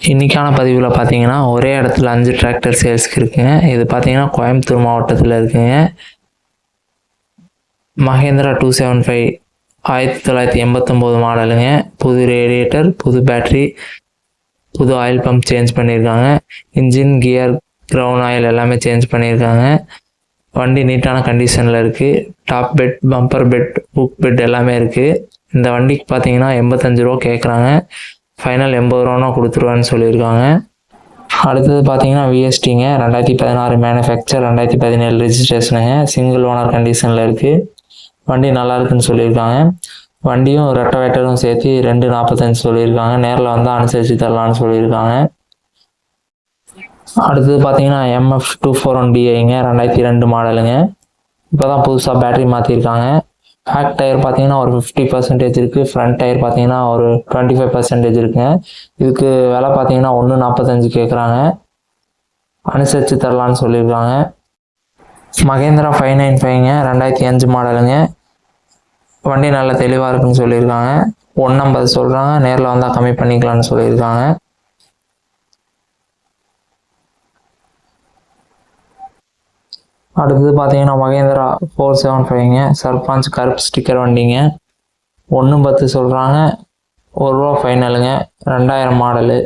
இன்றைக்கான பதிவில் பார்த்தீங்கன்னா ஒரே இடத்துல அஞ்சு டிராக்டர் சேல்ஸ்க்கு இருக்குங்க. இது பார்த்தீங்கன்னா கோயம்புத்தூர் மாவட்டத்தில் இருக்குங்க. மகேந்திரா டூ செவன் ஃபைவ் ஆயிரத்தி தொள்ளாயிரத்தி எண்பத்தொம்போது மாடலுங்க. புது ரேடியேட்டர் புது பேட்ரி புது ஆயில் பம்ப் சேஞ்ச் பண்ணியிருக்காங்க. இன்ஜின் கியர் க்ரௌன் ஆயில் எல்லாமே சேஞ்ச் பண்ணியிருக்காங்க. வண்டி நீட்டான கண்டிஷனில் இருக்குது top bed bumper bed book bed எல்லாமே இருக்குது இந்த வண்டிக்கு பார்த்தீங்கன்னா எண்பத்தஞ்சு ரூபா கேட்குறாங்க ஃபைனல் எண்பது ரூபானா கொடுத்துருவேன்னு சொல்லியிருக்காங்க. அடுத்தது பார்த்தீங்கன்னா விஎஸ்டிங்க ரெண்டாயிரத்தி பதினாறு மேனுஃபேக்சர் ரெண்டாயிரத்தி பதினேழு ரிஜிஸ்ட்ரேஷனுங்க சிங்கிள் ஓனர் கண்டிஷனில் இருக்குது வண்டி நல்லா இருக்குன்னு சொல்லியிருக்காங்க. வண்டியும் ரெட்டவேட்டரும் சேர்த்து ரெண்டு நாற்பத்தஞ்சு சொல்லியிருக்காங்க. நேரில் வந்தால் அனுசரித்து தரலான்னு சொல்லியிருக்காங்க. அடுத்தது பார்த்தீங்கன்னா எம்எஃப் டூ ஃபோர் ஒன் டிஐங்க ரெண்டாயிரத்தி ரெண்டு மாடலுங்க இப்போ தான் புதுசாக பேட்டரி மாற்றிருக்காங்க பேக் டயர் பார்த்தீங்கன்னா ஒரு ஃபிஃப்டி பர்சன்டேஜ் இருக்குது ஃப்ரண்ட் டயர் பார்த்தீங்கன்னா ஒரு டுவெண்ட்டி ஃபைவ் பர்சன்டேஜ் இருக்குங்க. இதுக்கு விலை பார்த்தீங்கன்னா ஒன்று நாற்பத்தஞ்சு கேட்குறாங்க அனுசரித்து தரலான்னு சொல்லியிருக்காங்க. மகேந்திரா ஃபைவ் நைன் ஃபைவ்ங்க ரெண்டாயிரத்தி அஞ்சு மாடலுங்க. வண்டி நல்ல தெளிவாக இருக்குன்னு சொல்லியிருக்காங்க. ஒன் நம்பர் சொல்கிறாங்க நேரில் வந்தால் கம்மி பண்ணிக்கலாம்னு சொல்லியிருக்காங்க. அடுத்தது பார்த்தீங்கன்னா மகேந்திரா ஃபோர் செவன் ஃபைவ்ங்க சர்பஞ்ச் கருப்பு ஸ்டிக்கர் வண்டிங்க. ஒன்று பத்து சொல்கிறாங்க ஒரு ரூபா ஃபைனலுங்க ரெண்டாயிரம் மாடலு